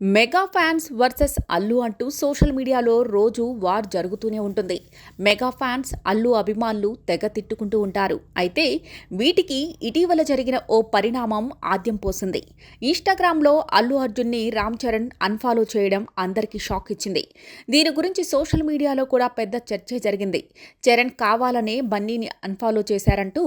Mega fans versus Allu అంటూ social మీడియాలో రోజు వార్ జరుగుతూనే ఉంటుంది. మెగా ఫ్యాన్స్ అల్లు అభిమానులు తెగ తిట్టుకుంటూ ఉంటారు. అయితే వీటికి ఇటీవల జరిగిన ఓ పరిణామం ఆద్యం పోసింది. ఇన్స్టాగ్రామ్లో అల్లు అర్జున్ని రామ్ చరణ్ అన్ఫాలో చేయడం అందరికీ షాక్ ఇచ్చింది. దీని గురించి సోషల్ మీడియాలో కూడా పెద్ద చర్చ జరిగింది. చరణ్ కావాలనే బన్నీని అన్ఫాలో చేశారంటూ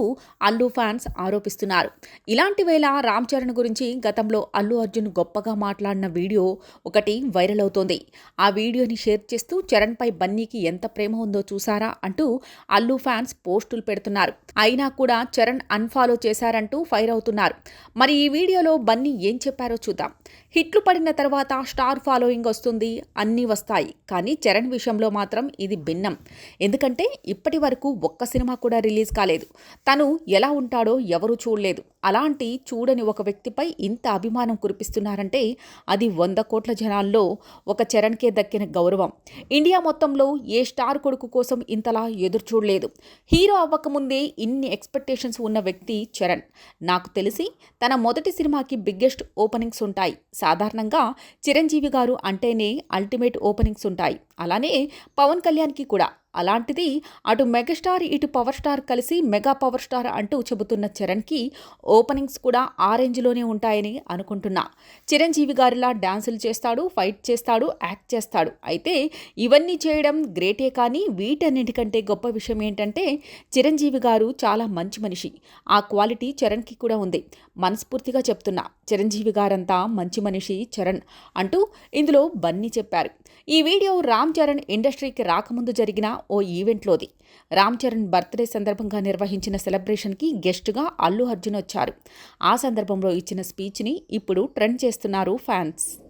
అల్లు ఫ్యాన్స్ ఆరోపిస్తున్నారు. ఇలాంటి వేళ రామ్ చరణ్ గురించి గతంలో అల్లు అర్జున్ గొప్పగా మాట్లాడిన వీడియో ఒకటి వైరల్ అవుతోంది. ఆ వీడియోని షేర్ చేస్తూ చరణ్పై బన్నీకి ఎంత ప్రేమ ఉందో చూసారా అంటూ అల్లు ఫ్యాన్స్ పోస్టులు పెడుతున్నారు. అయినా కూడా చరణ్ అన్ఫాలో చేశారంటూ ఫైర్ అవుతున్నారు. మరి ఈ వీడియోలో బన్నీ ఏం చెప్పారో చూద్దాం. హిట్లు పడిన తర్వాత స్టార్ ఫాలోయింగ్ వస్తుంది అన్నీ వస్తాయి. కానీ చరణ్ విషయంలో మాత్రం ఇది భిన్నం. ఎందుకంటే ఇప్పటి వరకు ఒక్క సినిమా కూడా రిలీజ్ కాలేదు. తను ఎలా ఉంటాడో ఎవరూ చూడలేదు. అలాంటి చూడని ఒక వ్యక్తిపై ఇంత అభిమానం కురిపిస్తున్నారంటే అది వంద కోట్ల జనాల్లో ఒక చరణ్కే దక్కిన గౌరవం. ఇండియా మొత్తంలో ఏ స్టార్ కొడుకు కోసం ఇంతలా ఎదురు చూడలేదు. హీరో అవ్వకముందే ఇన్ని ఎక్స్పెక్టేషన్స్ ఉన్న వ్యక్తి చరణ్. నాకు తెలిసి తన మొదటి సినిమాకి బిగ్గెస్ట్ ఓపెనింగ్స్ ఉంటాయి. సాధారణంగా చిరంజీవి గారు అంటేనే అల్టిమేట్ ఓపెనింగ్స్ ఉంటాయి. అలానే పవన్ కళ్యాణ్కి కూడా. అలాంటిది అటు మెగాస్టార్ ఇటు పవర్ స్టార్ కలిసి మెగా పవర్ స్టార్ అంటూ చెబుతున్న చరణ్కి ఓపెనింగ్స్ కూడా ఆ రేంజ్లోనే ఉంటాయని అనుకుంటున్నా. చిరంజీవి గారిలా డ్యాన్సులు చేస్తాడు ఫైట్ చేస్తాడు యాక్ట్ చేస్తాడు. అయితే ఇవన్నీ చేయడం గ్రేటే కానీ వీటన్నిటికంటే గొప్ప విషయం ఏంటంటే చిరంజీవి గారు చాలా మంచి మనిషి. ఆ క్వాలిటీ చరణ్కి కూడా ఉంది. మనస్ఫూర్తిగా చెప్తున్నా చిరంజీవి గారంతా మంచి మనిషి చరణ్ అంటూ ఇందులో బన్నీ చెప్పారు. ఈ వీడియో రామ్ చరణ్ ఇండస్ట్రీకి రాకముందు జరిగిన ఓ ఈవెంట్లోది. రామ్ చరణ్ బర్త్డే సందర్భంగా నిర్వహించిన సెలబ్రేషన్కి గెస్టుగా అల్లు అర్జున్ వచ్చారు. ఆ సందర్భంలో ఇచ్చిన స్పీచ్ని ఇప్పుడు ట్రెండ్ చేస్తున్నారు ఫ్యాన్స్.